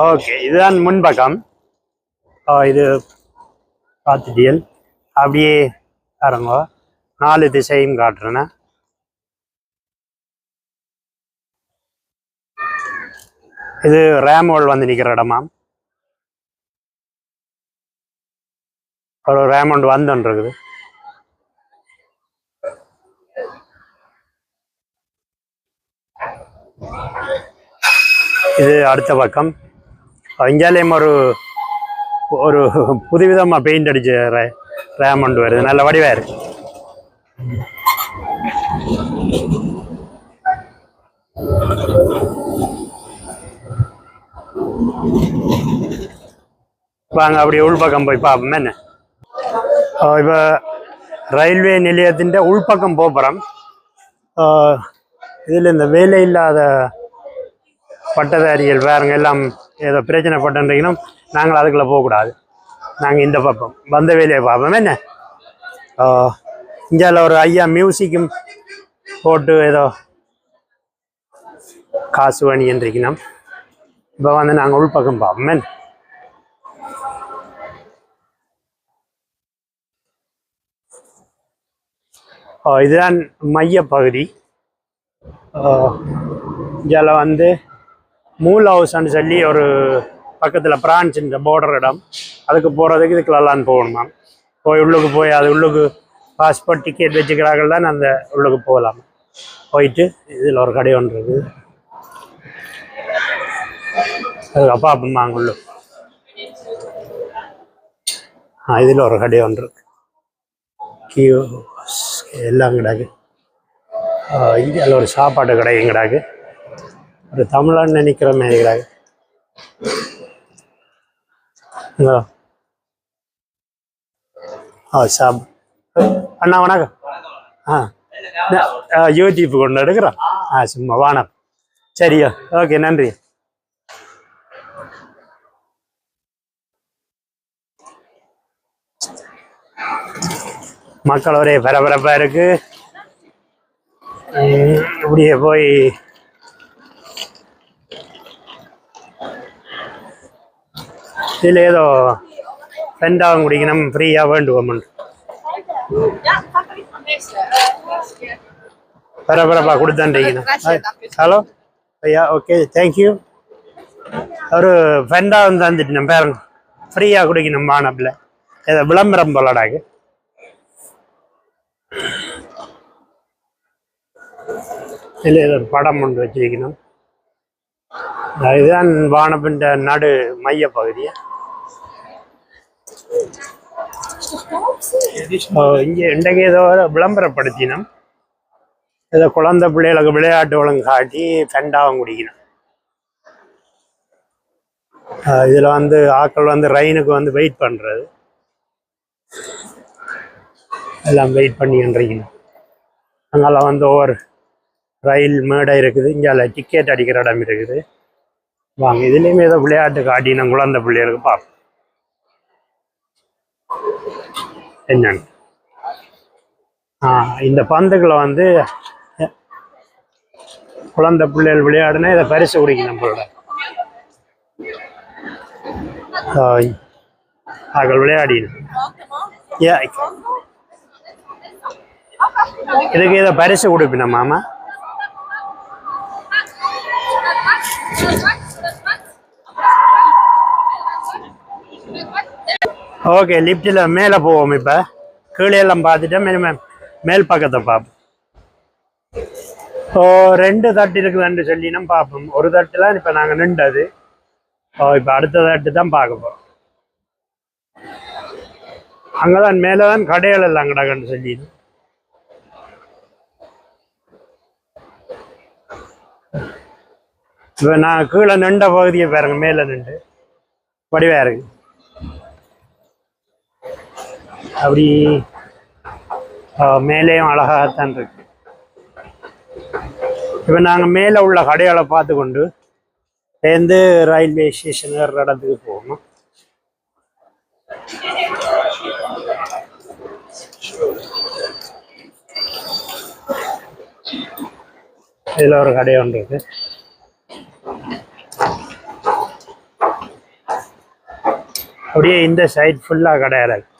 Okay இதுதான் முன்பக்கம். இது பார்த்துட்டியல். அப்படியே பாருங்க. நாலு திசையும் காட்டுறேன்னா இது ரேமோல் வந்து நிற்கிற இடமா? ஒரு ரேமண்ட் வந்துன்னு இருக்குது. இது அடுத்த பக்கம். இங்காலேயும் ஒரு ஒரு புதுவிதமாக பெயிண்ட் அடிச்ச ரே ரேமண்ட் வருது. நல்ல வடிவாக இருக்கு. வாங்க அப்படியே உள்பக்கம் போய் பார்ப்போம். என்ன? இப்போ ரயில்வே நிலையத்தின் உள்பக்கம் போகிறோம் இதில் இந்த வேலை இல்லாத பட்டதாரிகள் வேறுங்க எல்லாம் ஏதோ பிரச்சனை பட்டுன்றீங்கன்னா நாங்கள் அதுக்குள்ளே போகக்கூடாது. நாங்கள் இந்த பார்ப்போம் வந்த வேலையை பார்ப்போம். என்ன? இந்தியாவில் ஒரு ஐயா மியூசிக்கும் போட்டு ஏதோ காசு வணிகன்றிக்கணும் இப்போ வந்து நாங்கள் உள்பக்கம் பார்ப்போம். என்ன? இதுதான் மையப்பகுதி. இதில் வந்து மூல் ஹவுஸ்ன்னு சொல்லி ஒரு பக்கத்தில் பிரான்ச் இந்த பார்டர் இடம். அதுக்கு போகிறதுக்கு இதுக்குள்ளலாம் போகணுமா போய் உள்ளுக்கு போய் அது உள்ளுக்கு பாஸ்போர்ட் டிக்கெட் வச்சுக்கிறார்கள் தான் அந்த உள்ளுக்கு போகலாம். போயிட்டு இதில் ஒரு கடை ஒன்று இருக்குது. அதுக்கப்பா அப்பமா அங்கே உள்ள ஆ இதில் ஒரு கடை ஒன்று இருக்கு. கியூ எல்லாம் கிடாக்கு. இந்தியாவில் ஒரு சாப்பாடு கடையும் கிடாக்கு. ஒரு தமிழன் நினைக்கிற நினைக்கிறாங்க ஆ சாப். அண்ணா வணக்கம். ஆ. யூடியூப் கொண்டு எடுக்கிறோம் ஆ சும்மா வானம் சரியா ஓகே நன்றி. மக்கள் ஒரே பரபரப்பாக இருக்கு. இப்படியே போய் இதில் ஏதோ ரெண்டாவும் குடிக்கணும் ஃப்ரீயாக வேண்டுவோம் பரபரப்பாக கொடுத்தாண்டிக்கணும் ஹலோ ஐயா ஓகே தேங்க்யூ ஒரு ஃபெண்டா வந்து தந்துட்டு நம்ம பாருங்க. ஃப்ரீயாக குடிக்கணும் மானப்பில் ஏதோ விளம்பரம் போலடாக்கு ஏதோ ஒரு படம் ஒன்று வச்சிருக்கணும். இதுதான் வானப்பின் நடு மைய பகுதி இங்கே இன்றைக்கு ஏதோ விளம்பரப்படுத்தினோம். ஏதோ குழந்தை பிள்ளைகளுக்கு விளையாட்டு ஒழுங்கு காட்டி ஃபெண்டாவும் குடிக்கணும் இதில் வந்து ஆக்கள் வந்து ரயினுக்கு வந்து வெயிட் பண்ணுறது எல்லாம் வெயிட் பண்ணின்றீங்க அங்கெல்லாம் வந்து ஒவ்வொரு ரயில் மேடை இருக்குது இங்கே டிக்கெட் அடிக்கிற இடம் இருக்குது. வாங்க இதுலேயுமே ஏதோ விளையாட்டு காட்டின குழந்தை பிள்ளைகளுக்கு பார்ப்போம் என்னன்னு இந்த பந்துகளை வந்து குழந்தை பிள்ளைகள் விளையாடுனா இதை பரிசு குடிக்கணும் நம்மளோட அவர்கள் விளையாடினோம். இதுக்கு இதை பரிசு கொடுப்பின மாமா? ஓகே லிஃப்ட்டில் மேலே போவோம் இப்போ. கீழே எல்லாம் பார்த்துட்டு மினிமம் மேல் பக்கத்தை பார்ப்போம். ஓ ரெண்டு தட்டு இருக்குதுன்னு சொல்லினா பார்ப்போம். ஒரு தட்டுலாம் இப்போ நாங்கள் நின்றது. ஓ இப்போ அடுத்த தட்டு தான் பார்க்க போகிறோம் அங்கே தான் மேலே தான் கடைகள் எல்லாம் கிடக்குன்னு சொல்லி இப்போ நான் கீழே நின்ற பகுதியை பாருங்க மேலே நின்று. வடிவாக இருக்கு. அப்படி ஆ, மேலேயும் அழகாகத்தான் இருக்கு. இப்போ நாங்கள் மேலே உள்ள கடைகளை பார்த்து கொண்டு சேர்ந்து ரயில்வே ஸ்டேஷன் வேறு இடத்துக்கு போகணும். இதில் ஒரு கடை ஒன்று இருக்கு. அப்படியே இந்த சைட் ஃபுல்லாக கடையாக இருக்கு.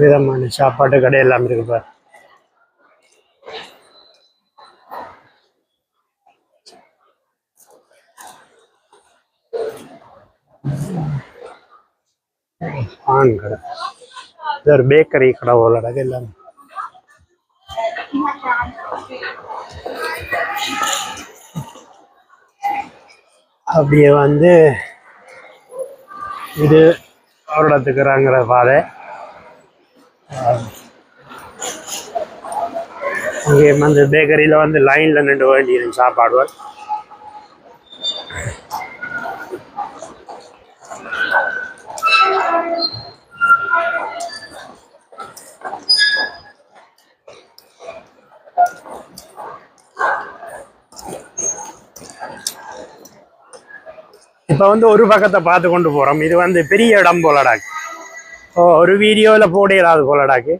விதமான சாப்பாட்டு கடை எல்லாம் இருக்கு பாரு. ஆண் கடை. இது ஒரு பேக்கரி கடை போல இருக்கு எல்லாம். அப்படியே வந்து இது ஒரு இடத்துக்கு பாதை. இங்கே வந்து பேக்கரியில் வந்து லைனில் நின்று வேண்டியிருந்து சாப்பாடுவார் இப்போ வந்து ஒரு பக்கத்தை பார்த்து கொண்டு போகிறோம் இது வந்து பெரிய இடம் போலடாக்கு ஒரு வீடியோவில் போட இல்லாத போலடாக்கு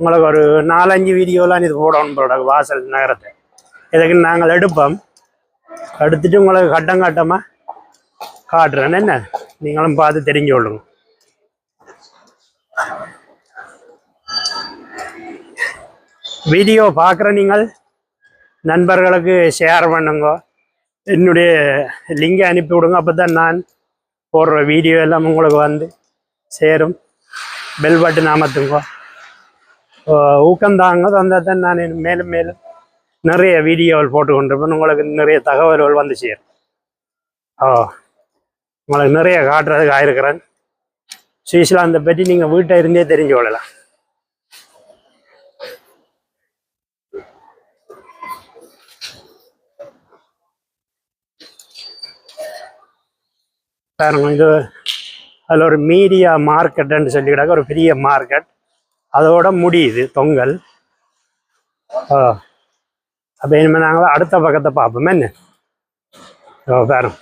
உங்களுக்கு ஒரு நாலஞ்சு வீடியோலாம் இது போடணும் போலடாக்கு வாசல் நகரத்தை இதுக்கு நாங்கள் எடுப்போம் எடுத்துட்டு உங்களுக்கு கட்டம் கட்டமாக காட்டுறேன் என்ன நீங்களும் பார்த்து தெரிஞ்சு கொள்ளுங்க வீடியோ பார்க்குற நீங்கள் நண்பர்களுக்கு ஷேர் பண்ணுங்க என்னுடைய லிங்கை அனுப்பி விடுங்க அப்போ தான் நான் போடுற வீடியோ எல்லாம் உங்களுக்கு வந்து சேரும் பெல் பட்டன் அமர்த்துங்க. ஊக்கந்தாங்க தந்தால் தான் நான் மேலும் மேலும் நிறைய வீடியோவில் போட்டு கொண்டிருப்பேன் உங்களுக்கு நிறைய தகவல்கள் வந்து சேரும். ஓ உங்களுக்கு நிறைய காட்டுறதுக்கு ஆயிருக்கிறேன். சுவிட்சர்லாந்தை பற்றி நீங்கள் வீட்டை இருந்தே தெரிஞ்சு கொள்ளலாம். பாருங்க இது அதில் ஒரு மீடியா மார்க்கெட்டுன்னு சொல்லிக்கிட்டாக்க ஒரு பெரிய மார்க்கெட் அதோட முடியுது தொங்கல். ஓ அப்போ இனிமேல் நாங்கள் அடுத்த பக்கத்தை பார்ப்போம் என்ன? ஓ பாருங்க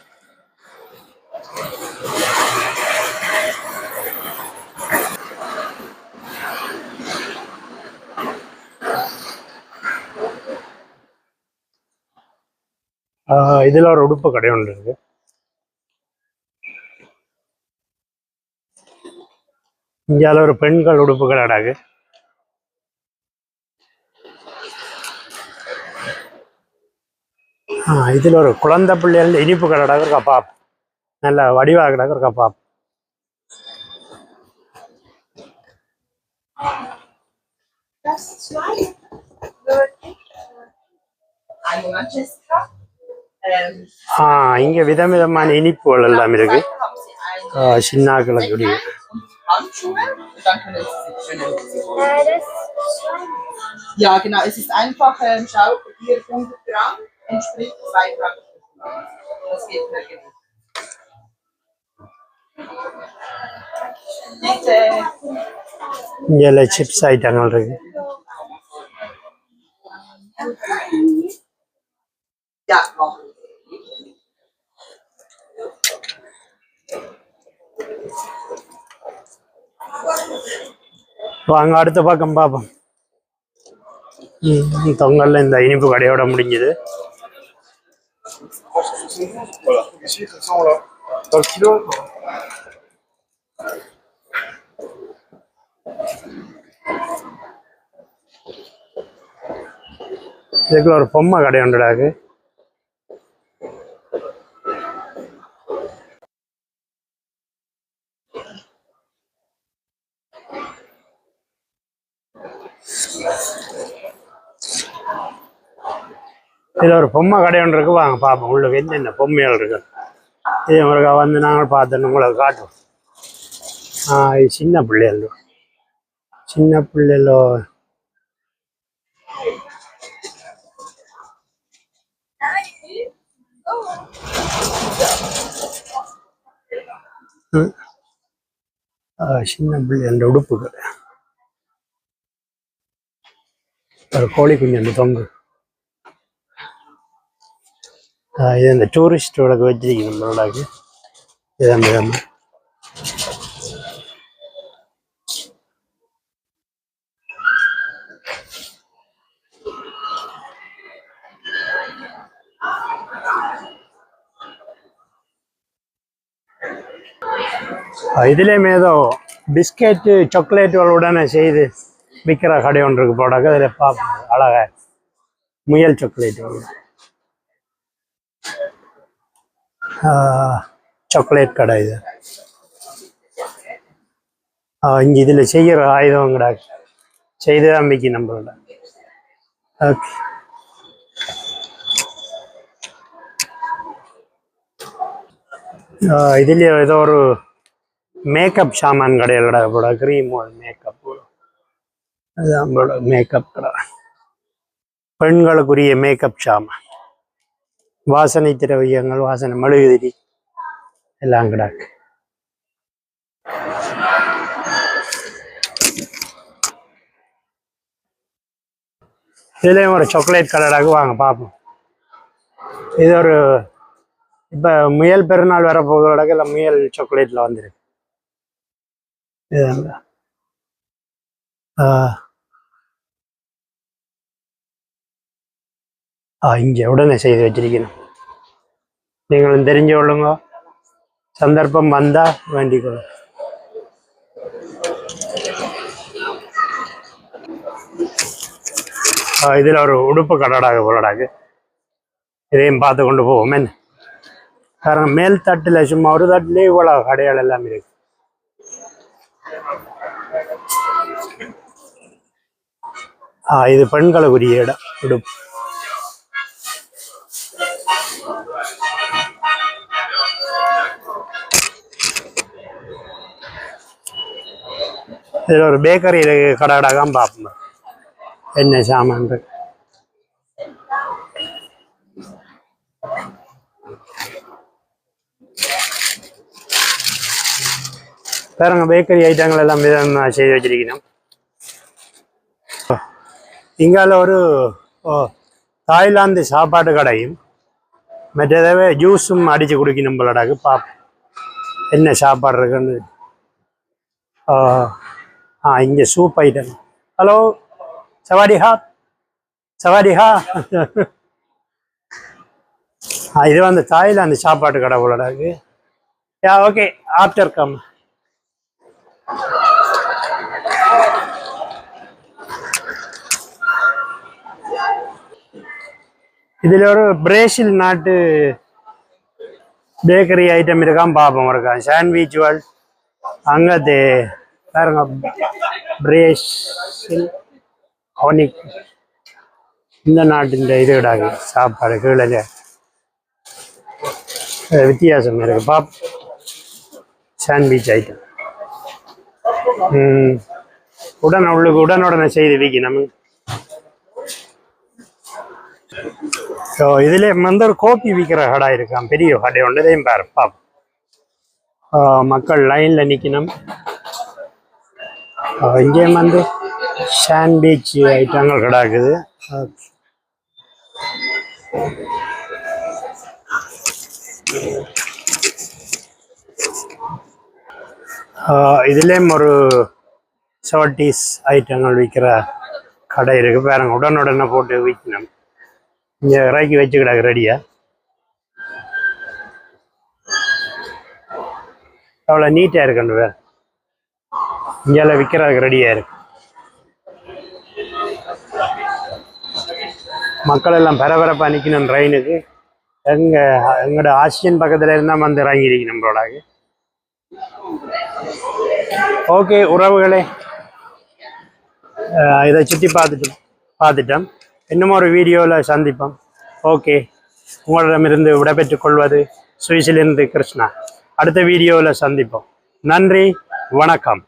இதில் ஒரு உடுப்பு கடை ஒன்று இருக்குது இந்தியாவில் ஒரு பெண்கள் உடுப்பு அடகு. இதில் ஒரு குழந்தை பிள்ளைகள் இனிப்பு கடைடாக இருக்கா பாப். நல்ல வடிவாக கிடக்கு இருக்கா பாப். ஆ இங்கே விதவிதமான இனிப்புகள் எல்லாம் இருக்கு. Seite Handschuhe und dann können Sie sich schön umziehen. Ja, genau. Es ist einfach, ähm, schau, hier 100 Gramm entspricht 2 Gramm. Das geht mir Gewicht. Bitte. Yellow chips I done already. Ja, noch. வாங்க அடுத்த பக்கம் பார்ப்போம் தொங்கல்ல இந்த இனிப்பு கடையோட முடிஞ்சது. இதுக்குள்ள ஒரு பொம்மை கடை உண்டுடாக்கு இதில் ஒரு பொம்மை கடை ஒன்று இருக்கு. வாங்க பார்ப்போம் உள்ள என்னென்ன பொம்மைகள் இருக்கு. இதே உங்களுக்கு வந்து நாங்கள் பார்த்துன்னு உங்களுக்கு காட்டுவோம். ஆ இது சின்ன பிள்ளைகள். சின்ன பிள்ளைகளோ. சின்ன பிள்ளை அந்த உடுப்புகள் ஒரு கோழி குஞ்சு அந்த தொங்கு. இது அந்த டூரிஸ்டோட வச்சிருக்கீங்க நம்மளோடக்கு இதான் அந்த இதுலேயுமே ஏதோ பிஸ்கெட்டு சாக்லேட்டுகளுடனே செய்து விற்கிற கடை ஒன்று இருக்கு போடாக்க அதில் பார்ப்போம். அழகா முயல் சாக்லேட் சாக்லேட் கடை இது. இங்கே இதில் செய்கிற ஆயுதம் கிடையாது செய்து தான் விற்கி நம்மளோட. ஓகே. இதுலேயே ஏதோ ஒரு மேக்கப் சாமான் கடையில் கடை போட க்ரீம் மேக்கப் அதுதான் நம்மளோட மேக்கப் கடை. பெண்களுக்குரிய மேக்கப் சாமான் வாசனை திரவியங்கள் வாசனை மெழுகுதிரி எல்லாம் கிடக்கு இதுலேயும் ஒரு சாக்லேட் கலடாக வாங்க பார்ப்போம். இது ஒரு இப்போ முயல் பெருநாள் வர போகிறோட இல்லை முயல் சாக்லேட்டில் வந்துருக்கு. இதுதாங்க ஆ ஆ இங்கே உடனே செய்து வச்சிருக்கணும் நீங்களும் தெரிஞ்சு கொள்ளுங்க சந்தர்ப்பம் வந்தால் வேண்டிக் கொள்ளுங்க இதில் ஒரு உடுப்பு கடடாக போலடாக்கு இதையும் பார்த்து கொண்டு போவோம் என்ன காரணம் மேல் தட்டில் சும்மா ஒரு தட்டிலே இவ்வளோ கடைகள் எல்லாம் இருக்கு இது பெண்களுக்குரிய இடம் உடுப்பு இதில் ஒரு பேக்கரியில் கடைடாக பார்ப்போம் என்ன சாமான் பாருங்க பேக்கரி ஐட்டங்கள் எல்லாம் விதமாக செய்து வச்சிருக்கணும் இங்கால ஒரு தாய்லாந்து சாப்பாட்டு கடையும் மற்றதவே ஜூஸும் அடித்து குடிக்கணும் போலடாக்கு பாப் என்ன சாப்பாடு இருக்குன்னு ஆ, இங்கே சூப் ஐட்டம் ஹலோ சவாடி ஹா ஹா ஆ இது வந்து தாய்லாந்து சாப்பாட்டு கடை போலடாக்கு யா ஓகே ஆஃப்டர் கம் இதில் ஒரு பிரேசில் நாட்டு பேக்கரி ஐட்டம் இருக்கான் பார்ப்போம் இருக்கான் சாண்ட்விச் வேர்ல்ட் அங்கே பாருங்க. பிரேஷில் அவனிக் இந்த நாட்டின் இது இடாது சாப்பாடு கீழே. வித்தியாசம் இருக்கு. பாப் சாண்ட்விச் ஐட்டம் ம். உள்ளுக்கு உடனுடனே செய்து விக்கி நம்ம ஸோ இதில் வந்து ஒரு கோப்பி விற்கிற கடை இருக்கான் பெரிய கடை ஒன்று. இதையும் பாரு பாப். மக்கள் லைனில் நிற்கணும். இங்கேயும் வந்து சாண்ட்விச் ஐட்டங்கள் கிடாக்குது. இதுலேயும் ஒரு சவட்டீஸ் ஐட்டங்கள் விற்கிற கடை இருக்கு. பாருங்க உடனுடனே போட்டு விற்கணும் இங்கே இறக்கி வச்சு கிடக்கு ரெடியா அவ்வளோ நீட்டாக இருக்கணும் வேறு. இங்கெல்லாம் விற்கிறதுக்கு ரெடியாக இருக்கு. மக்கள் எல்லாம் பரபரப்பாக நிற்கணும் ட்ரெயினுக்கு. எங்க எங்களோட ஆசியன் பக்கத்தில் இருந்தால் வந்து இறங்கிருக்கு நம்மளோட ஓகே உறவுகளே. இதை சுற்றி பார்த்துட்டு பார்த்துட்டோம். இன்னும் ஒரு வீடியோவில் சந்திப்போம். ஓகே உங்களிடமிருந்து விடைபெற்றுக் கொள்வது சுவிஸிலிருந்து கிருஷ்ணா. அடுத்த வீடியோவில் சந்திப்போம். நன்றி வணக்கம்.